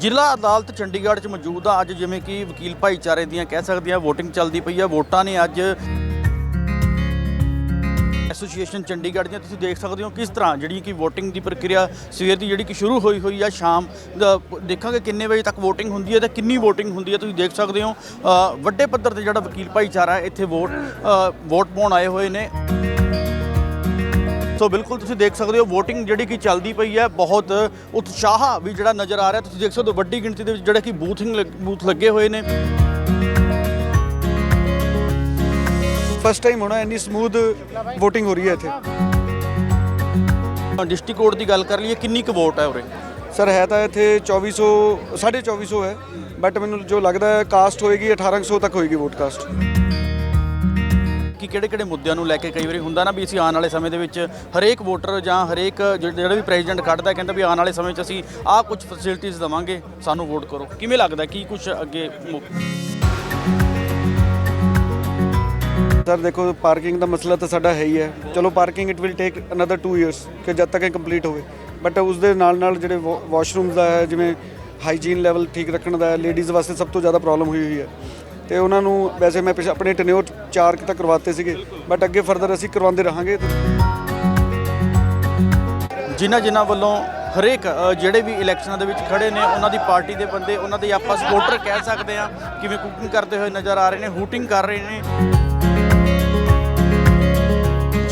ਜ਼ਿਲ੍ਹਾ ਅਦਾਲਤ ਚੰਡੀਗੜ੍ਹ 'ਚ ਮੌਜੂਦ ਆ। ਅੱਜ ਜਿਵੇਂ ਕਿ ਵਕੀਲ ਭਾਈਚਾਰੇ ਦੀਆਂ ਕਹਿ ਸਕਦੇ ਆ, VOTING ਚੱਲਦੀ ਪਈ ਆ। ਵੋਟਾਂ ਨੇ ਅੱਜ ਐਸੋਸੀਏਸ਼ਨ ਚੰਡੀਗੜ੍ਹ ਦੀਆਂ। ਤੁਸੀਂ ਦੇਖ ਸਕਦੇ ਹੋ ਕਿਸ ਤਰ੍ਹਾਂ ਜਿਹੜੀ ਕਿ VOTING ਦੀ ਪ੍ਰਕਿਰਿਆ ਸਵੇਰ ਦੀ ਜਿਹੜੀ ਕਿ ਸ਼ੁਰੂ ਹੋਈ ਹੋਈ ਆ, ਸ਼ਾਮ ਦਾ ਦੇਖਾਂਗੇ ਕਿੰਨੇ ਵਜੇ ਤੱਕ VOTING ਹੁੰਦੀ ਹੈ ਤੇ ਕਿੰਨੀ VOTING ਹੁੰਦੀ ਹੈ ਤੁਸੀਂ ਦੇਖ ਸਕਦੇ ਹੋ ਵੱਡੇ ਪੱਧਰ ਤੇ ਜਿਹੜਾ ਵਕੀਲ ਭਾਈਚਾਰਾ ਇੱਥੇ ਵੋਟ ਵੋਟ ਪਾਉਣ ਆਏ ਹੋਏ ਨੇ। ਸੋ ਬਿਲਕੁਲ ਤੁਸੀਂ ਦੇਖ ਸਕਦੇ ਹੋ VOTING ਜਿਹੜੀ ਕਿ ਚੱਲਦੀ ਪਈ ਹੈ ਬਹੁਤ ਉਤਸ਼ਾਹ ਵੀ ਜਿਹੜਾ ਨਜ਼ਰ ਆ ਰਿਹਾ। ਤੁਸੀਂ ਦੇਖ ਸਕਦੇ ਹੋ ਵੱਡੀ ਗਿਣਤੀ ਦੇ ਵਿੱਚ ਜਿਹੜੇ ਕਿ ਬੂਥਿੰਗ ਬੂਥ ਲੱਗੇ ਹੋਏ ਨੇ। ਫਸਟ ਟਾਈਮ ਹੋਣਾ ਇੰਨੀ ਸਮੂਥ VOTING ਹੋ ਰਹੀ ਹੈ ਇੱਥੇ। ਡਿਸਟ੍ਰਿਕਟ ਕੋਰਟ ਦੀ ਗੱਲ ਕਰ ਲਈਏ ਕਿੰਨੀ ਕੁ ਵੋਟ ਹੈ ਉਰੇ? ਸਰ ਹੈ ਤਾਂ ਇੱਥੇ 2400 2450 ਹੈ ਬਟ ਮੈਨੂੰ ਜੋ ਲੱਗਦਾ ਹੈ ਕਾਸਟ ਹੋਏਗੀ 1800 ਤੱਕ ਹੋਏਗੀ ਵੋਟ ਕਾਸਟ ਕਿ ਕਿਹੜੇ ਕਿਹੜੇ ਮੁੱਦਿਆਂ ਨੂੰ ਲੈ ਕੇ ਕਈ ਵਾਰੀ ਹੁੰਦਾ ਨਾ ਵੀ ਅਸੀਂ ਆਉਣ ਵਾਲੇ ਸਮੇਂ ਦੇ ਵਿੱਚ ਹਰੇਕ ਵੋਟਰ ਜਾਂ ਹਰੇਕ ਜਿ- ਜਿਹੜਾ ਵੀ ਪ੍ਰੈਜ਼ੀਡੈਂਟ ਕੱਢਦਾ ਕਹਿੰਦਾ ਵੀ ਆਉਣ ਵਾਲੇ ਸਮੇਂ 'ਚ ਅਸੀਂ ਆਹ ਕੁਝ ਫੈਸਿਲਿਟੀਆਂ ਦਵਾਂਗੇ, ਸਾਨੂੰ ਵੋਟ ਕਰੋ। ਕਿਵੇਂ ਲੱਗਦਾ, ਕੀ ਕੁਝ ਅੱਗੇ ਸਰ ਦੇਖੋ ਪਾਰਕਿੰਗ ਦਾ ਮਸਲਾ ਤਾਂ ਸਾਡਾ ਹੈ ਹੀ ਹੈ। ਚਲੋ parking it will take another 2 years ਕਿ ਜਦ ਤੱਕ ਇਹ ਕੰਪਲੀਟ ਹੋਵੇ। ਬਟ ਉਸ ਦੇ ਨਾਲ ਨਾਲ ਜਿਹੜੇ ਵਾਸ਼ਰੂਮਸ ਦਾ ਹੈ, ਜਿਵੇਂ ਹਾਈਜੀਨ ਲੈਵਲ ਠੀਕ ਰੱਖਣ ਦਾ ਹੈ ਲੇਡੀਜ਼ ਵਾਸਤੇ ਸਭ ਤੋਂ ਜ਼ਿਆਦਾ ਪ੍ਰੋਬਲਮ ਹੋਈ ਹੋਈ ਹੈ। ਤੇ ਉਹਨਾਂ ਨੂੰ ਵੈਸੇ ਮੈਂ ਪਿਛ- ਆਪਣੇ ਟਨਿਓਰ ਚਾਰ ਕੁ ਤੱਕ ਕਰਵਾਤੇ ਸੀਗੇ, ਬਟ ਅੱਗੇ ਫਰਦਰ ਅਸੀਂ ਕਰਵਾਉਂਦੇ ਰਹਾਂਗੇ। ਜਿਨ੍ਹਾਂ ਜਿਨ੍ਹਾਂ ਵੱਲੋਂ ਹਰੇਕ ਜਿਹੜੇ ਵੀ ਇਲੈਕਸ਼ਨਾਂ ਦੇ ਵਿੱਚ ਖੜੇ ਨੇ, ਉਹਨਾਂ ਦੀ ਪਾਰਟੀ ਦੇ ਬੰਦੇ, ਉਹਨਾਂ ਦੇ ਆਪਾਂ ਸਪੋਰਟਰ ਕਹਿ ਸਕਦੇ ਆ ਕਿਵੇਂ ਕੁਕਿੰਗ ਕਰਦੇ ਹੋਏ ਨਜ਼ਰ ਆ ਰਹੇ ਨੇ ਹੂਟਿੰਗ ਕਰ ਰਹੇ ਨੇ।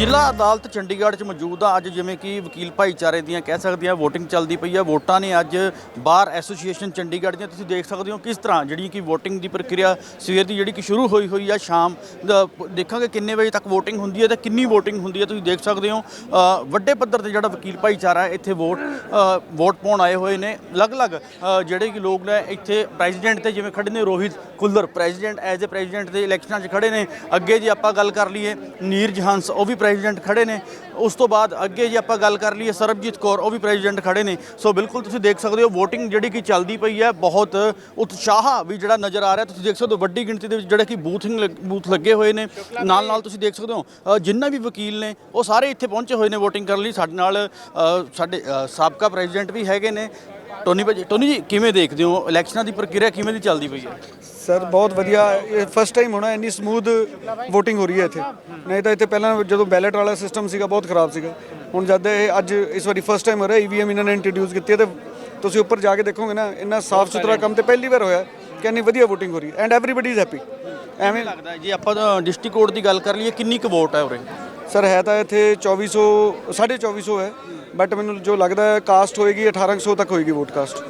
ਜ਼ਿਲ੍ਹਾ ਅਦਾਲਤ ਚੰਡੀਗੜ੍ਹ 'ਚ ਮੌਜੂਦ ਆ। ਅੱਜ ਜਿਵੇਂ ਕਿ ਵਕੀਲ ਭਾਈਚਾਰੇ ਦੀਆਂ ਕਹਿ ਸਕਦੇ ਆ VOTING ਚੱਲਦੀ ਪਈ ਆ। ਵੋਟਾਂ ਨੇ ਅੱਜ ਬਾਰ ਐਸੋਸੀਏਸ਼ਨ ਚੰਡੀਗੜ੍ਹ ਦੀਆਂ ਤੁਸੀਂ ਦੇਖ ਸਕਦੇ ਹੋ ਕਿਸ ਤਰ੍ਹਾਂ ਜਿਹੜੀ ਕਿ VOTING ਦੀ ਪ੍ਰਕਿਰਿਆ ਸਵੇਰ ਦੀ ਜਿਹੜੀ ਕਿ ਸ਼ੁਰੂ ਹੋਈ ਹੋਈ ਆ, ਸ਼ਾਮ ਦਾ ਦੇਖਾਂਗੇ ਕਿੰਨੇ ਵਜੇ ਤੱਕ VOTING ਹੁੰਦੀ ਹੈ ਤੇ ਕਿੰਨੀ VOTING ਹੁੰਦੀ ਹੈ ਤੁਸੀਂ ਦੇਖ ਸਕਦੇ ਹੋ। ਵੱਡੇ ਪੱਧਰ ਤੇ ਜਿਹੜਾ ਵਕੀਲ ਭਾਈਚਾਰਾ ਇੱਥੇ ਵੋਟ ਵੋਟ ਪਾਉਣ ਆਏ ਹੋਏ ਨੇ। ਅਲੱਗ-ਅਲੱਗ ਜਿਹੜੇ ਕਿ ਲੋਕ ਨੇ ਇੱਥੇ ਪ੍ਰੈਜ਼ੀਡੈਂਟ ਤੇ ਜਿਵੇਂ ਖੜੇ ਨੇ Rohit Kullar president as a president ਦੇ ਇਲੈਕਸ਼ਨਾਂ 'ਚ ਖੜੇ ਨੇ। ਅੱਗੇ ਜੇ ਆਪਾਂ ਗੱਲ ਕਰ ਲਈਏ, ਨੀਰਜ ਹੰਸ, ਉਹ ਵੀ ਪ੍ਰੈਜ਼ੀਡੈਂਟ ਖੜੇ ਨੇ। ਉਸ ਤੋਂ ਬਾਅਦ ਅੱਗੇ ਜੇ ਆਪਾਂ ਗੱਲ ਕਰ ਲਈਏ ਸਰਬਜੀਤ ਕੌਰ, ਉਹ ਵੀ ਪ੍ਰੈਜ਼ੀਡੈਂਟ ਖੜੇ ਨੇ। ਸੋ ਬਿਲਕੁਲ ਤੁਸੀਂ ਦੇਖ ਸਕਦੇ ਹੋ VOTING ਜਿਹੜੀ ਕਿ ਚੱਲਦੀ ਪਈ ਹੈ, ਬਹੁਤ ਉਤਸ਼ਾਹ ਵੀ ਜਿਹੜਾ ਨਜ਼ਰ ਆ ਰਿਹਾ। ਤੁਸੀਂ ਦੇਖ ਸਕਦੇ ਹੋ ਵੱਡੀ ਗਿਣਤੀ ਦੇ ਵਿੱਚ ਜਿਹੜੇ ਕਿ ਬੂਥਿੰਗ ਬੂਥ ਲੱਗੇ ਹੋਏ ਨੇ। ਨਾਲ ਨਾਲ ਤੁਸੀਂ ਦੇਖ ਸਕਦੇ ਹੋ ਜਿੰਨਾ ਵੀ ਵਕੀਲ ਨੇ, ਉਹ ਸਾਰੇ ਇੱਥੇ ਪਹੁੰਚੇ ਹੋਏ ਨੇ VOTING ਕਰਨ ਲਈ। ਸਾਡੇ ਨਾਲ ਸਾਡੇ ਸਾਬਕਾ ਪ੍ਰੈਜ਼ੀਡੈਂਟ ਵੀ ਹੈਗੇ ਨੇ। ਟੋਨੀ ਭਾਜੀ, ਟੋਨੀ ਜੀ, ਕਿਵੇਂ ਦੇਖਦੇ ਹੋ? ਇਲੈਕਸ਼ਨਾਂ ਦੀ ਪ੍ਰਕਿਰਿਆ ਕਿਵੇਂ ਦੀ ਚੱਲਦੀ ਪਈ ਹੈ? ਸਰ ਬਹੁਤ ਵਧੀਆ। ਇਹ ਫਸਟ ਟਾਈਮ ਹੋਣਾ ਇੰਨੀ ਸਮੂਥ VOTING ਹੋ ਰਹੀ ਹੈ ਇੱਥੇ। ਨਹੀਂ ਤਾਂ ਇੱਥੇ ਪਹਿਲਾਂ ਜਦੋਂ ਬੈਲਟ ਵਾਲਾ ਸਿਸਟਮ ਸੀਗਾ ਬਹੁਤ ਖਰਾਬ ਸੀਗਾ। ਹੁਣ ਜਦ ਇਹ ਅੱਜ ਇਸ ਵਾਰੀ ਫਸਟ ਟਾਈਮ ਹੋ ਰਿਹਾ ਈਵੀਐਮ ਇਹਨਾਂ ਨੇ ਇੰਟਰੋਡਿਊਸ ਕੀਤੀ ਹੈ ਤੇ ਤੁਸੀਂ ਉੱਪਰ ਜਾ ਕੇ ਦੇਖੋਗੇ ਨਾ ਇੰਨਾ ਸਾਫ਼ ਸੁਥਰਾ ਕੰਮ ਤੇ ਪਹਿਲੀ ਵਾਰ ਹੋਇਆ ਕਿ ਇੰਨੀ ਵਧੀਆ VOTING ਹੋ ਰਹੀ ਹੈ। ਐਂਡ ਐਵਰੀਬਾਡੀ ਇਜ਼ ਹੈਪੀ ਐਵੇਂ ਲੱਗਦਾ ਜੇ ਆਪਾਂ ਡਿਸਟ੍ਰਿਕਟ ਕੋਰਟ ਦੀ ਗੱਲ ਕਰ ਲਈਏ ਕਿੰਨੀ ਕੁ ਵੋਟ ਹੈ ਉਰੇ? ਸਰ ਹੈ ਤਾਂ ਇੱਥੇ 2400 2450 ਹੈ। ਬਟ ਮੈਨੂੰ ਜੋ ਲੱਗਦਾ ਹੈ ਕਾਸਟ ਹੋਏਗੀ 1800 ਤੱਕ ਹੋਏਗੀ ਵੋਟ ਕਾਸਟ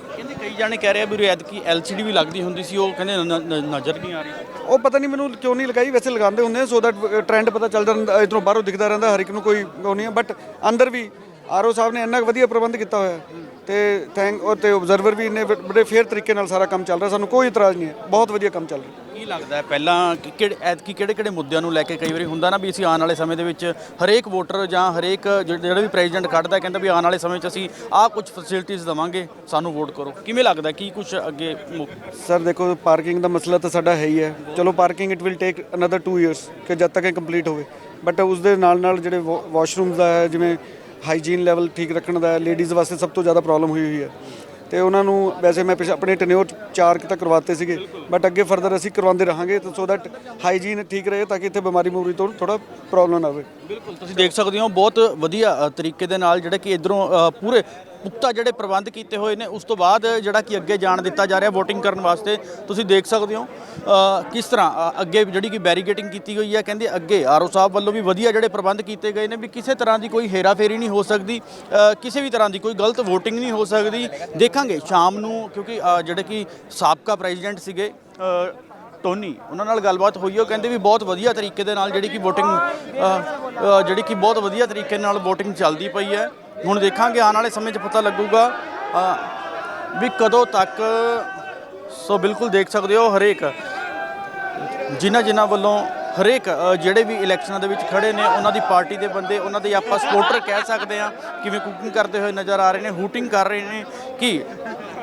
ਕਈ ਜਾਣੇ ਕਹਿ ਰਹੇ ਆ ਵੀ ਰਿਆਇਤ ਕੀ ਐਲਸੀਡੀ ਵੀ ਲੱਗਦੀ ਹੁੰਦੀ ਸੀ, ਉਹ ਕਹਿੰਦੇ ਨ- ਨ- ਨਜ਼ਰ ਨਹੀਂ ਆ ਰਹੀ। ਉਹ ਪਤਾ ਨਹੀਂ ਮੈਨੂੰ ਕਿਉਂ ਨਹੀਂ ਲਗਾਈ, ਵੈਸੇ ਲਗਾਉਂਦੇ ਹੁੰਦੇ ਸੋ ਦੈਟ ਟ੍ਰੈਂਡ ਪਤਾ ਚੱਲਦਾ ਰਹਿੰਦਾ, ਇਧਰੋਂ ਬਾਹਰੋਂ ਦਿਖਦਾ ਰਹਿੰਦਾ, ਹਰ ਇੱਕ ਨੂੰ ਕੋਈ ਉਹ ਨਹੀਂ ਹੈ ਬਟ ਅੰਦਰ ਵੀ ਆਰਓ ਸਾਹਿਬ ਨੇ ਇੰਨਾ ਵਧੀਆ ਪ੍ਰਬੰਧ ਕੀਤਾ ਹੋਇਆ ਤੇ ਥੈਂਕ ਔਰ ਤੇ ਆਬਜ਼ਰਵਰ ਵੀ ਨੇ ਬੜੇ ਫੇਅਰ ਤਰੀਕੇ ਨਾਲ ਸਾਰਾ ਕੰਮ ਚੱਲ ਰਿਹਾ ਸਾਨੂੰ ਕੋਈ ਇਤਰਾਜ਼ ਨਹੀਂ ਹੈ ਬਹੁਤ ਵਧੀਆ ਕੰਮ ਚੱਲ ਰਿਹਾ। ਕੀ ਲੱਗਦਾ ਹੈ ਪਹਿਲਾਂ ਕਿ ਕਿਹੜੇ ਐਤਕੀ ਕਿਹੜੇ ਕਿਹੜੇ ਮੁੱਦਿਆਂ ਨੂੰ ਲੈ ਕੇ ਕਈ ਵਾਰੀ ਹੁੰਦਾ ਨਾ ਵੀ ਅਸੀਂ ਆਉਣ ਵਾਲੇ ਸਮੇਂ ਦੇ ਵਿੱਚ ਹਰੇਕ ਵੋਟਰ ਜਾਂ ਹਰੇਕ ਜਿਹੜਾ ਵੀ ਪ੍ਰੈਜ਼ੀਡੈਂਟ ਕੱਢਦਾ ਕਹਿੰਦਾ ਵੀ ਆਉਣ ਵਾਲੇ ਸਮੇਂ 'ਚ ਅਸੀਂ ਆਹ ਕੁਝ ਫੈਸਿਲਿਟੀਆਂ ਦਵਾਂਗੇ ਸਾਨੂੰ ਵੋਟ ਕਰੋ। ਕਿਵੇਂ ਲੱਗਦਾ ਕੀ ਕੁਝ ਅੱਗੇ ਸਰ ਦੇਖੋ ਪਾਰਕਿੰਗ ਦਾ ਮਸਲਾ ਤਾਂ ਸਾਡਾ ਹੈ ਹੀ ਹੈ। ਚਲੋ parking it will take another 2 years ਕਿ ਜਦ ਤੱਕ ਇਹ ਕੰਪਲੀਟ ਹੋਵੇ। ਬਟ ਉਸ ਦੇ ਨਾਲ ਨਾਲ ਜਿਹੜੇ ਵਾਸ਼ਰੂਮਸ ਦਾ ਹੈ ਜਿਵੇਂ ਹਾਈਜੀਨ ਲੈਵਲ ਠੀਕ ਰੱਖਣ ਦਾ, ਲੇਡੀਜ਼ ਵਾਸਤੇ ਸਭ ਤੋਂ ਜ਼ਿਆਦਾ ਪ੍ਰੋਬਲਮ ਹੋਈ ਹੋਈ ਹੈ। ਤੇ ਉਹਨਾਂ ਨੂੰ ਵੈਸੇ ਮੈਂ ਪਿਛ- ਆਪਣੇ ਟਨਿਓਰ ਚਾਰ ਕੁ ਤੱਕ ਕਰਵਾਤੇ ਸੀਗੇ ਬਟ ਅੱਗੇ ਫਰਦਰ ਅਸੀਂ ਕਰਵਾਉਂਦੇ ਰਹਾਂਗੇ, ਤਾਂ ਸੋ ਦੈਟ ਹਾਈਜੀਨ ਠੀਕ ਰਹੇ, ਤਾਂ ਕਿ ਇੱਥੇ ਬਿਮਾਰੀ ਮੂਰੀ ਤੋਂ ਥੋੜਾ ਪ੍ਰੋਬਲਮ ਨਾ ਆਵੇ। ਬਿਲਕੁਲ, ਤੁਸੀਂ ਦੇਖ ਸਕਦੇ ਹੋ, ਬਹੁਤ ਵਧੀਆ ਤਰੀਕੇ ਦੇ ਨਾਲ ਜਿਹੜੇ ਕਿ ਇਧਰੋਂ ਪੂਰੇ ਪੁਖਤਾ ਜਿਹੜੇ ਪ੍ਰਬੰਧ ਕੀਤੇ ਹੋਏ ਨੇ, ਉਸ ਤੋਂ ਬਾਅਦ ਜਿਹੜਾ ਕਿ ਅੱਗੇ ਜਾਣ ਦਿੱਤਾ ਜਾ ਰਿਹਾ VOTING ਕਰਨ ਵਾਸਤੇ, ਤੁਸੀਂ ਦੇਖ ਸਕਦੇ ਹੋ ਕਿਸ ਤਰ੍ਹਾਂ ਅੱਗੇ ਜਿਹੜੀ ਕਿ ਬੈਰੀਗੇਟਿੰਗ ਕੀਤੀ ਗਈ ਹੈ, ਕਹਿੰਦੇ ਅੱਗੇ ਆਰਓ ਸਾਹਿਬ ਵੱਲੋਂ ਵੀ ਵਧੀਆ ਜਿਹੜੇ ਪ੍ਰਬੰਧ ਕੀਤੇ ਗਏ ਨੇ ਵੀ ਕਿਸੇ ਤਰ੍ਹਾਂ ਦੀ ਕੋਈ ਹੇਰਾਫੇਰੀ ਨਹੀਂ ਹੋ ਸਕਦੀ ਕਿਸੇ ਵੀ ਤਰ੍ਹਾਂ ਦੀ ਕੋਈ ਗਲਤ VOTING ਨਹੀਂ ਹੋ ਸਕਦੀ। ਦੇਖਾਂਗੇ ਸ਼ਾਮ ਨੂੰ, ਕਿਉਂਕਿ ਜਿਹੜੇ ਕਿ ਸਾਬਕਾ ਪ੍ਰੈਜ਼ੀਡੈਂਟ ਸੀਗੇ ਟੋਨੀ, ਉਹਨਾਂ ਨਾਲ ਗੱਲਬਾਤ ਹੋਈ ਉਹ ਕਹਿੰਦੇ ਵੀ ਬਹੁਤ ਵਧੀਆ ਤਰੀਕੇ ਦੇ ਨਾਲ ਜਿਹੜੀ ਕਿ VOTING ਜਿਹੜੀ ਕਿ ਬਹੁਤ ਵਧੀਆ ਤਰੀਕੇ ਨਾਲ VOTING ਚੱਲਦੀ ਪਈ ਹੈ। ਹੁਣ ਦੇਖਾਂਗੇ, ਆਉਣ ਵਾਲੇ ਸਮੇਂ 'ਚ ਪਤਾ ਲੱਗੂਗਾ ਵੀ ਕਦੋਂ ਤੱਕ, ਸੋ ਬਿਲਕੁਲ ਦੇਖ ਸਕਦੇ ਹੋ ਹਰੇਕ ਜਿਨ੍ਹਾਂ ਜਿਨ੍ਹਾਂ ਵੱਲੋਂ ਹਰੇਕ ਜਿਹੜੇ ਵੀ ਇਲੈਕਸ਼ਨਾਂ ਦੇ ਵਿੱਚ ਖੜੇ ਨੇ, ਉਹਨਾਂ ਦੀ ਪਾਰਟੀ ਦੇ ਬੰਦੇ, ਉਹਨਾਂ ਦੇ ਆਪਾਂ ਸਪੋਰਟਰ ਕਹਿ ਸਕਦੇ ਆ ਕਿਵੇਂ ਕੁਕਿੰਗ ਕਰਦੇ ਹੋਏ ਨਜ਼ਰ ਆ ਰਹੇ ਨੇ, ਹੂਟਿੰਗ ਕਰ ਰਹੇ ਨੇ, ਕਿ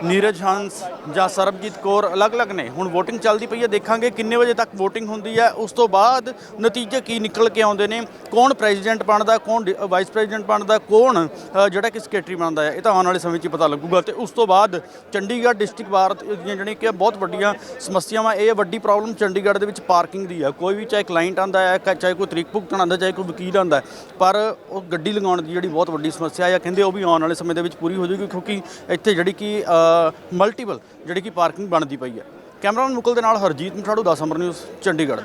ਨੀਰਜ ਹੰਸ ਜਾਂ ਸਰਬਜੀਤ ਕੌਰ ਅਲੱਗ-ਅਲੱਗ ਨੇ। ਹੁਣ VOTING ਚੱਲਦੀ ਪਈ ਹੈ, ਦੇਖਾਂਗੇ ਕਿੰਨੇ ਵਜੇ ਤੱਕ VOTING ਹੁੰਦੀ ਹੈ, ਉਸ ਤੋਂ ਬਾਅਦ ਨਤੀਜੇ ਕੀ ਨਿਕਲ ਕੇ ਆਉਂਦੇ ਨੇ, ਕੌਣ ਪ੍ਰੈਜ਼ੀਡੈਂਟ ਬਣਦਾ, ਕੌਣ ਵਾਈਸ ਪ੍ਰੈਜ਼ੀਡੈਂਟ ਬਣਦਾ, ਕੌਣ ਜਿਹੜਾ ਕਿ ਸੈਕਟਰੀ ਬਣਦਾ ਹੈ, ਇਹ ਤਾਂ ਆਉਣ ਵਾਲੇ ਸਮੇਂ 'ਚ ਹੀ ਪਤਾ ਲੱਗੂਗਾ। ਤੇ ਉਸ ਤੋਂ ਬਾਅਦ ਚੰਡੀਗੜ੍ਹ ਡਿਸਟ੍ਰਿਕਟ ਭਾਰਤ ਦੀਆਂ ਜਿਹੜੀਆਂ ਕਿ ਬਹੁਤ ਵੱਡੀਆਂ ਸਮੱਸਿਆਵਾਂ, ਇਹ ਵੱਡੀ ਪ੍ਰੋਬਲਮ ਚੰਡੀਗੜ੍ਹ ਦੇ ਵਿੱਚ ਪਾਰਕਿੰਗ ਦੀ ਹੈ। ਕੋਈ ਵੀ ਚਾਹੇ ਕਲਾਇੰਟ ਆਂਦਾ ਹੈ, ਕ- ਚਾਹੇ ਕੋਈ ਤਰੀਕ ਭੁਗਤਣ ਆਂਦਾ ਚਾਹੇ ਕੋਈ ਵਕੀਲ ਆਂਦਾ ਪਰ ਉਹ ਗੱਡੀ ਲਗਾਉਣ ਦੀ ਜਿਹੜੀ ਬਹੁਤ ਵੱਡੀ ਸਮੱਸਿਆ ਹੈ ਕਹਿੰਦੇ ਉਹ ਵੀ ਆਉਣ ਵਾਲੇ ਸਮੇਂ ਦੇ ਵਿੱਚ ਪੂਰੀ ਹੋ ਜਾਊਗੀ ਕਿਉਂਕਿ ਇੱਥੇ ਜਿਹੜੀ ਕਿ ਮਲਟੀਪਲ ਜਿਹੜੀ ਕਿ ਪਾਰਕਿੰਗ ਬਣਦੀ ਪਈ ਹੈ। ਕੈਮਰਾਮੈਨ ਮੁਕਲ ਦੇ ਨਾਲ ਹਰਜੀਤ ਮਠਾੜੂ 10 ਨੰਬਰ ਨਿਊਜ਼, ਚੰਡੀਗੜ੍ਹ।